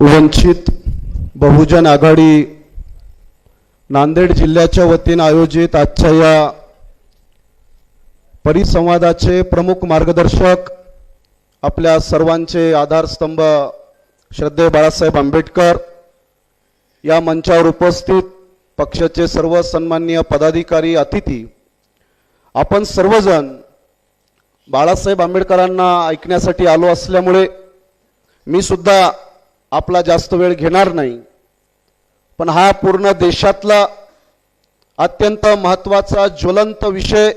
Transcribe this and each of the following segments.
वंचित बहुजन आघाडी नांदेड जिल्ह्याच्या वतीनं आयोजित आजच्या या परिसंवादाचे प्रमुख मार्गदर्शक आपल्या सर्वांचे आधारस्तंभ श्रद्धे बाळासाहेब आंबेडकर. या मंचावर उपस्थित पक्षाचे सर्व सन्माननीय पदाधिकारी अतिथी आपण सर्वजण बाळासाहेब आंबेडकरांना ऐकण्यासाठी आलो असल्यामुळे मी सुद्धा आपला जास्त वेळ घेणार नाही. पण हा पूर्ण देशातला अत्यंत महत्त्वाचा ज्वलंत विषय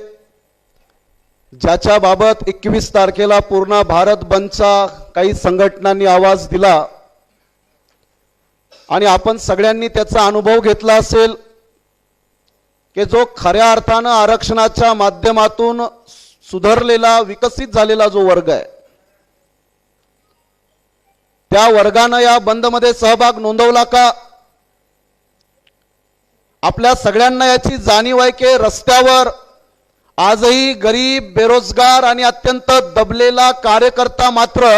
ज्याच्या बाबत एकवीस तारखेला पूर्ण भारत बंदचा काही संघटनांनी आवाज दिला. आणि आपण सगळ्यांनी त्याचा अनुभव घेतला असेल की जो खऱ्या अर्थानं आरक्षणाच्या माध्यमातून सुधारलेला विकसित झालेला जो वर्ग आहे त्या वर्गानं या बंदमध्ये सहभाग नोंदवला का? आपल्या सगळ्यांना याची जाणीव आहे की रस्त्यावर आजही गरीब बेरोजगार आणि अत्यंत दबलेला कार्यकर्ता मात्र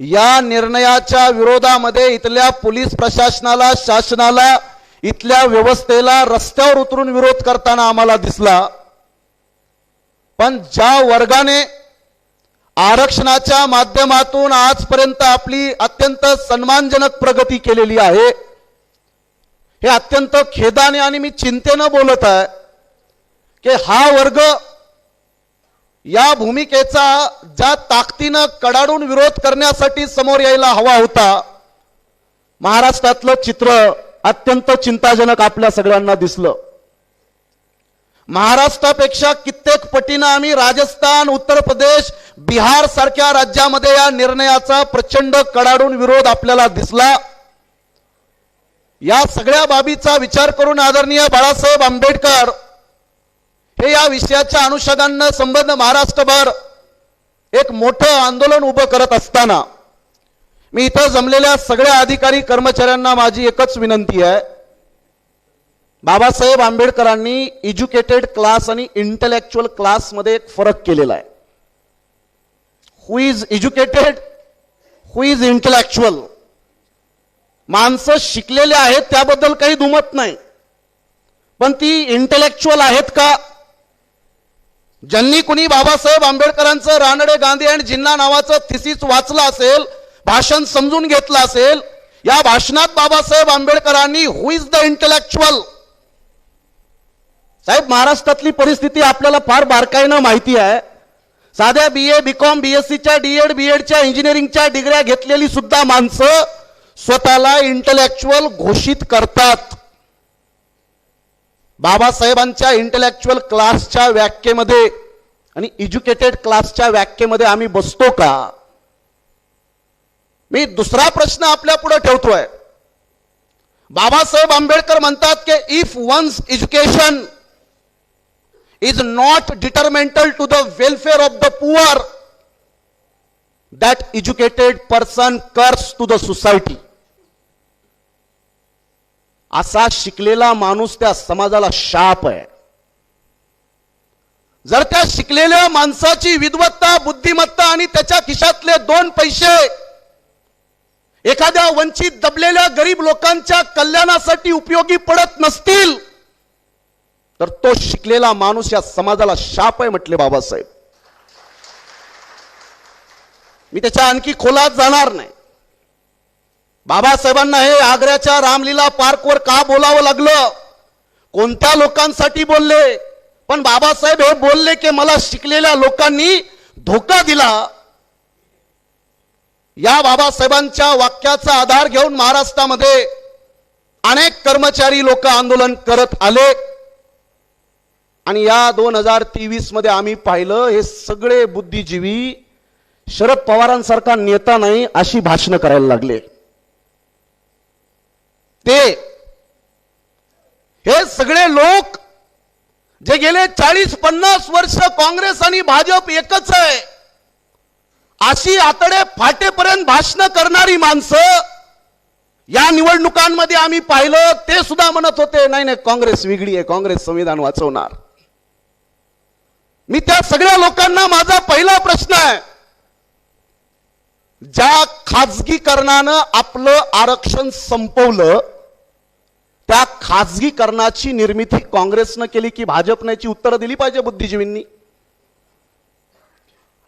या निर्णयाच्या विरोधामध्ये इथल्या पोलीस प्रशासनाला शासनाला इथल्या व्यवस्थेला रस्त्यावर उतरून विरोध करताना आम्हाला दिसला. पण ज्या वर्गाने आरक्षणाच्या माध्यमातून आजपर्यंत आपली अत्यंत सन्मानजनक प्रगती केलेली आहे. हे अत्यंत खेदाने आणि मी चिंतेनं बोलत आहे की हा वर्ग या भूमिकेचा ज्या ताकदीनं कडाडून विरोध करण्यासाठी समोर यायला हवा होता महाराष्ट्रातलं चित्र अत्यंत चिंताजनक आपल्या सगळ्यांना दिसलं. महाराष्ट्रापेक्षा कित्येक पटीनं आम्ही राजस्थान उत्तर प्रदेश बिहार सारख्या राज्यामध्ये या निर्णयाचा प्रचंड कडाडून विरोध आपल्याला दिसला. या सगळ्या बाबीचा विचार करून आदरणीय बाळासाहेब आंबेडकर हे या विषयाच्या अनुषंगानं संबंध महाराष्ट्रभर एक मोठं आंदोलन उभं करत असताना मी इथं जमलेल्या सगळ्या अधिकारी कर्मचाऱ्यांना माझी एकच विनंती आहे. बाबासाहेब आंबेडकरांनी एज्युकेटेड क्लास आणि इंटलेक्च्युअल क्लासमध्ये एक फरक केलेला आहे. Who is educated who is intellectual माणसं शिकलेले आहेत त्याबद्दल काही दुमत नाही. पण ती इंटलेक्च्युअल आहेत का? ज्यांनी कुणी बाबासाहेब आंबेडकरांचं रानडे गांधी आणि जिन्ना नावाचं थिसीस वाचलं असेल भाषण समजून घेतलं असेल या भाषणात बाबासाहेब आंबेडकरांनी हु इज द इंटलेक्च्युअल साहेब महाराष्ट्रातली परिस्थिती आपल्याला फार बारकाईनं माहिती आहे. साध्या B A B com B S सीच्या डी एड बी एडच्या इंजिनिअरिंगच्या डिग्र्या घेतलेली सुद्धा माणसं स्वतःला इंटलेक्च्युअल घोषित करतात. बाबासाहेबांच्या इंटलेक्च्युअल क्लासच्या व्याख्येमध्ये आणि एज्युकेटेड क्लासच्या व्याख्येमध्ये आम्ही बसतो का? मी दुसरा प्रश्न आपल्या पुढे ठेवतोय. बाबासाहेब आंबेडकर म्हणतात की if once education is not detrimental to the welfare of the poor that educated person curse to the society असा शिकलेला माणूस त्या समाजाला शाप आहे. जर त्या शिकलेल्या माणसाची विद्वत्ता बुद्धिमत्ता आणि त्याच्या खिशातले दोन पैसे एखाद्या वंचित दबलेल्या गरीब लोकांच्या कल्याणासाठी उपयोगी पडत नसतील तर तो शिकलेला माणूस या समाजाला शाप आहे म्हटले बाबासाहेब. मी त्याच्या आणखी खोलात जाणार नाही. बाबासाहेबांना हे आग्र्याच्या रामलीला पार्कवर का बोलावं लागलं? कोणत्या लोकांसाठी बोलले? पण बाबासाहेब हे बोलले की मला शिकलेल्या लोकांनी धोका दिला. या बाबासाहेबांच्या वाक्याचा आधार घेऊन महाराष्ट्रामध्ये अनेक कर्मचारी लोक आंदोलन करत आले. आणि या दोन हजार तेवीसमध्ये आम्ही पाहिलं हे सगळे बुद्धिजीवी शरद पवारांसारखा नेता नाही अशी भाषणं करायला लागले. ते हे सगळे लोक जे गेले चाळीस पन्नास वर्ष काँग्रेस आणि भाजप एकच आहे. अशी आतडे फाटेपर्यंत भाषण करणारी माणसं या निवडणुकांमध्ये आम्ही पाहिलं ते सुद्धा म्हणत होते नाही नाही काँग्रेस वेगळी आहे काँग्रेस संविधान वाचवणार. सगळ्या लोकांना माझा पहिला प्रश्न आहे. ज्या खाजगीकरणानं आपलं आरक्षण संपवलं त्या खाजगीकरणाची निर्मिती काँग्रेसनं केली की भाजपने याची उत्तरं दिली पाहिजे बुद्धिजीवींनी?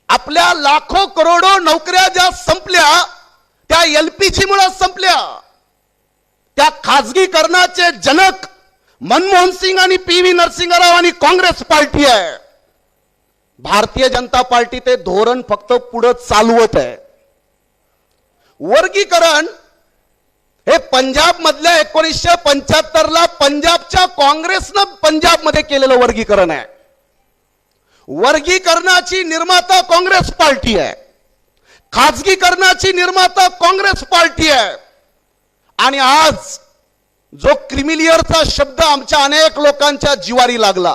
आपल्या लाखो करोडो नोकऱ्या ज्या संपल्या त्या एलपीजी मुळे संपल्या. त्या खाजगीकरणाचे जनक मनमोहन सिंग आणि पी व्ही नरसिंहराव आणि काँग्रेस पार्टी आहे. भारतीय जनता पार्टी ते धोरण फक्त पुढं चालवत आहे. वर्गीकरण हे पंजाब मधल्या एकोणीसशे पंच्याहत्तर ला पंजाबच्या काँग्रेसनं पंजाबमध्ये केलेलं वर्गीकरण आहे. वर्गीकरणाची निर्माता काँग्रेस पार्टी आहे. खाजगीकरणाची निर्माता काँग्रेस पार्टी आहे. आणि आज जो क्रिमिलियरचा शब्द आमच्या अनेक लोकांच्या जिवारी लागला.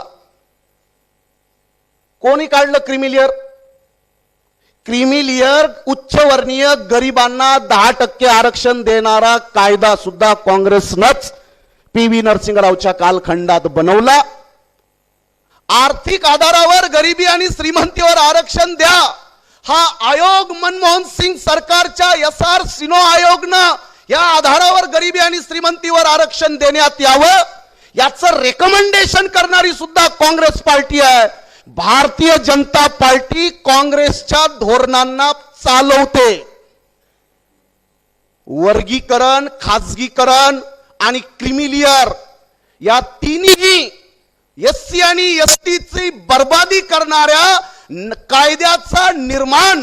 कोणी काढलं क्रिमिलियर क्रिमिलियर उच्चवर्णीय गरिबांना दहा टक्के आरक्षण देणारा कायदा सुद्धा काँग्रेसनंच पी व्ही नरसिंहरावच्या कालखंडात बनवला. आर्थिक आधारावर गरिबी आणि श्रीमंतीवर आरक्षण द्या. हा आयोग मनमोहन सिंग सरकारच्या एस आर सिनो आयोगनं या आधारावर गरिबी आणि श्रीमंतीवर आरक्षण देण्यात यावं. याचं रेकमेंडेशन करणारी सुद्धा काँग्रेस पार्टी आहे. भारतीय जनता पार्टी काँग्रेसच्या धोरणांना चालवते. वर्गीकरण खाजगीकरण आणि क्रिमिलियर या तिन्ही एस सी आणि एस टीची बर्बादी करणाऱ्या कायद्याचा निर्माण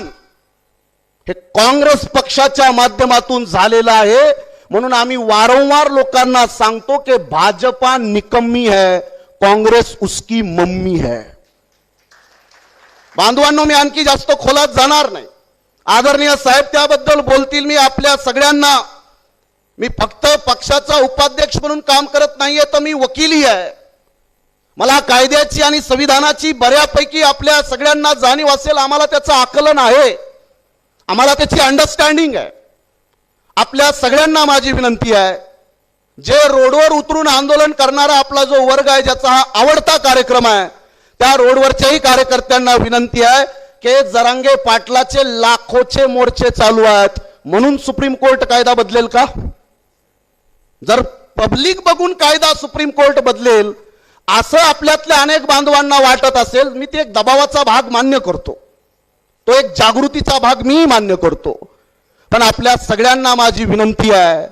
हे काँग्रेस पक्षाच्या माध्यमातून झालेलं आहे. म्हणून आम्ही वारंवार लोकांना सांगतो की भाजपा निकम्मी है काँग्रेस उसकी मम्मी है. बांधवांनो मी आणखी जास्त खोलात जाणार नाही. आदरणीय साहेब त्याबद्दल बोलतील मी आपल्या सगळ्यांना. मी फक्त पक्षाचा उपाध्यक्ष म्हणून काम करत नाहीये तर मी वकिली आहे. मला कायद्याची आणि संविधानाची बऱ्यापैकी आपल्या सगळ्यांना जाणीव असेल आम्हाला त्याचं आकलन आहे. आम्हाला त्याची अंडरस्टँडिंग आहे. आपल्या सगळ्यांना माझी विनंती आहे जे रोडवर उतरून आंदोलन करणारा आपला जो वर्ग आहे ज्याचा हा आवडता कार्यक्रम आहे त्या रोडवरच्याही कार्यकर्त्यांना विनंती आहे की जरांगे पाटलाचे लाखोचे मोर्चे चालू आहेत. म्हणून सुप्रीम कोर्ट कायदा बदलेल का? जर पब्लिक बघून कायदा सुप्रीम कोर्ट बदलेल असं आपल्यातल्या अनेक बांधवांना वाटत असेल मी ते एक दबावाचा भाग मान्य करतो. तो एक जागृतीचा भाग मी मान्य करतो. पण आपल्या सगळ्यांना माझी विनंती आहे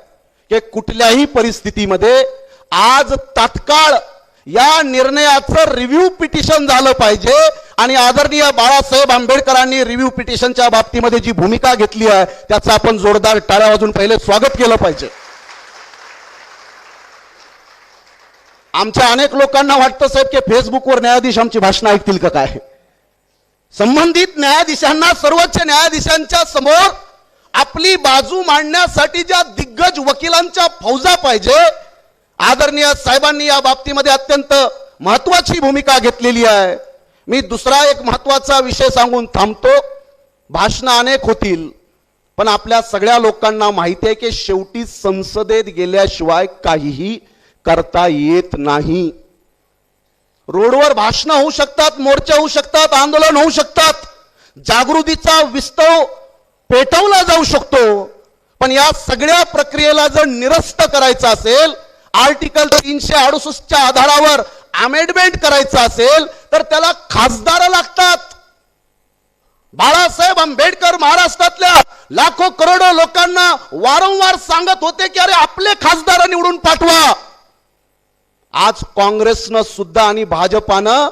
की कुठल्याही परिस्थितीमध्ये आज तात्काळ या निर्णयाचं रिव्ह्यू पिटिशन झालं पाहिजे. आणि आदरणीय बाळासाहेब आंबेडकरांनी रिव्ह्यू पिटिशनच्या बाबतीमध्ये जी भूमिका घेतली आहे त्याचं आपण जोरदार टाळ्या वाजून पहिले स्वागत केलं पाहिजे. आमच्या अनेक लोकांना वाटतं साहेब की फेसबुकवर न्यायाधीश आमची भाषणं ऐकतील का काय? संबंधित न्यायाधीशांना सर्वोच्च न्यायाधीशांच्या समोर आपली बाजू मांडण्यासाठी ज्या दिग्गज वकिलांच्या फौजा पाहिजे आदरणीय साहेबांनी या बाबतीमध्ये अत्यंत महत्वाची भूमिका घेतलेली आहे. मी दुसरा एक महत्त्वाचा विषय सांगून थांबतो. भाषणं अनेक होतील पण आपल्या सगळ्या लोकांना माहिती आहे की शेवटी संसदेत गेल्याशिवाय काहीही करता येत नाही. रोडवर भाषणं होऊ शकतात मोर्चे होऊ शकतात आंदोलन होऊ शकतात. जागृतीचा विस्तव पेटवला जाऊ शकतो. पण या सगळ्या प्रक्रियेला जर निरस्त करायचं असेल आर्टिकल तीनशे अडुसष्टच्या आधारावर अमेंडमेंट करायचं असेल तर त्याला खासदार लागतात. बाळासाहेब आंबेडकर महाराष्ट्रातल्या लाखो करोडो लोकांना वारंवार सांगत होते की अरे आपले खासदार निवडून पाठवा. आज काँग्रेसनं सुद्धा आणि भाजपानं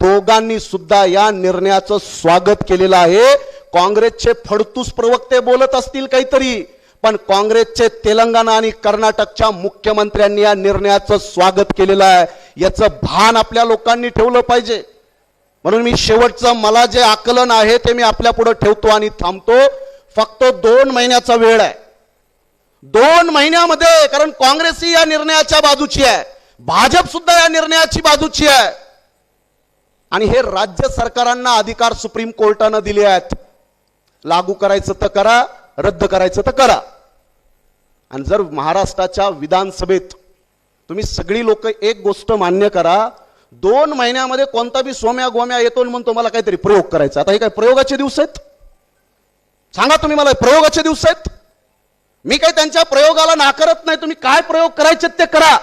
दोघांनी सुद्धा या निर्णयाचं स्वागत केलेलं आहे. काँग्रेसचे फडतूस प्रवक्ते बोलत असतील काहीतरी. पण काँग्रेसचे तेलंगणा आणि कर्नाटकच्या मुख्यमंत्र्यांनी या निर्णयाचं स्वागत केलेलं आहे. याचं भान आपल्या लोकांनी ठेवलं पाहिजे. म्हणून मी शेवटचं मला जे आकलन आहे ते मी आपल्या पुढे ठेवतो आणि थांबतो. फक्त दोन महिन्याचा वेळ आहे. दोन महिन्यामध्ये कारण काँग्रेस ही या निर्णयाच्या बाजूची आहे. भाजप सुद्धा या निर्णयाची बाजूची आहे. आणि हे राज्य सरकारांना अधिकार सुप्रीम कोर्टानं दिले आहेत. लागू करायचं तर करा. रद्द करायचं तर करा. आणि जर महाराष्ट्राच्या विधानसभेत तुम्ही सगळी लोक एक गोष्ट मान्य करा दोन महिन्यामध्ये कोणता बी सोम्या गोम्या येतो म्हणून तुम्हाला काहीतरी प्रयोग करायचा. आता हे काय प्रयोगाचे दिवस आहेत? सांगा तुम्ही मला प्रयोगाचे दिवस आहेत? मी काही त्यांच्या प्रयोगाला नाकारत नाही तुम्ही काय प्रयोग करायचे ते करा.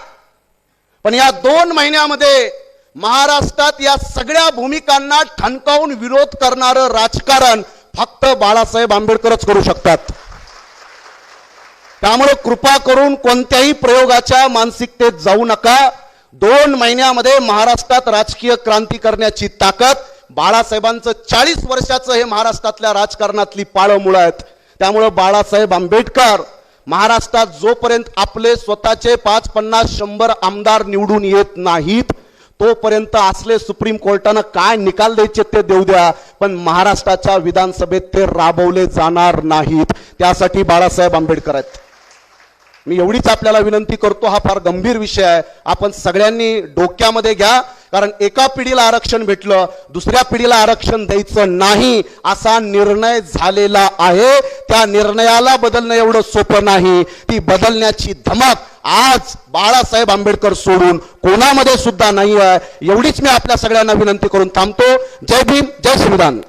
पण या दोन महिन्यामध्ये महाराष्ट्रात या सगळ्या भूमिकांना ठणकावून विरोध करणारं राजकारण फक्त बाळासाहेब आंबेडकरच करू शकतात. त्यामुळे कृपा करून कोणत्याही प्रयोगाच्या मानसिकतेत जाऊ नका. दोन महिन्यामध्ये महाराष्ट्रात राजकीय क्रांती करण्याची ताकद बाळासाहेबांचं चाळीस वर्षाचं हे महाराष्ट्रातल्या राजकारणातली पाळमुळं आहेत. त्यामुळं बाळासाहेब आंबेडकर महाराष्ट्रात जोपर्यंत आपले स्वतःचे पाच पन्नास शंभर आमदार निवडून येत नाहीत तोपर्यंत असले सुप्रीम कोर्टानं काय निकाल द्यायचे ते देऊ द्या पण महाराष्ट्राच्या विधानसभेत ते राबवले जाणार नाहीत. त्यासाठी बाळासाहेब आंबेडकर आहेत. मी एवढीच आपल्याला विनंती करतो हा फार गंभीर विषय आहे. आपण सगळ्यांनी डोक्यामध्ये घ्या कारण एका पिढीला आरक्षण भेटलं दुसऱ्या पिढीला आरक्षण द्यायचं नाही असा निर्णय झालेला आहे. त्या निर्णयाला बदलणं एवढं सोपं नाही. ती बदलण्याची धमक आज बाळासाहेब आंबेडकर सोडून कोणामध्ये सुद्धा नाही आहे एवढीच मी आपल्या सगळ्यांना विनंती करून थांबतो. जय भीम जय संविधान.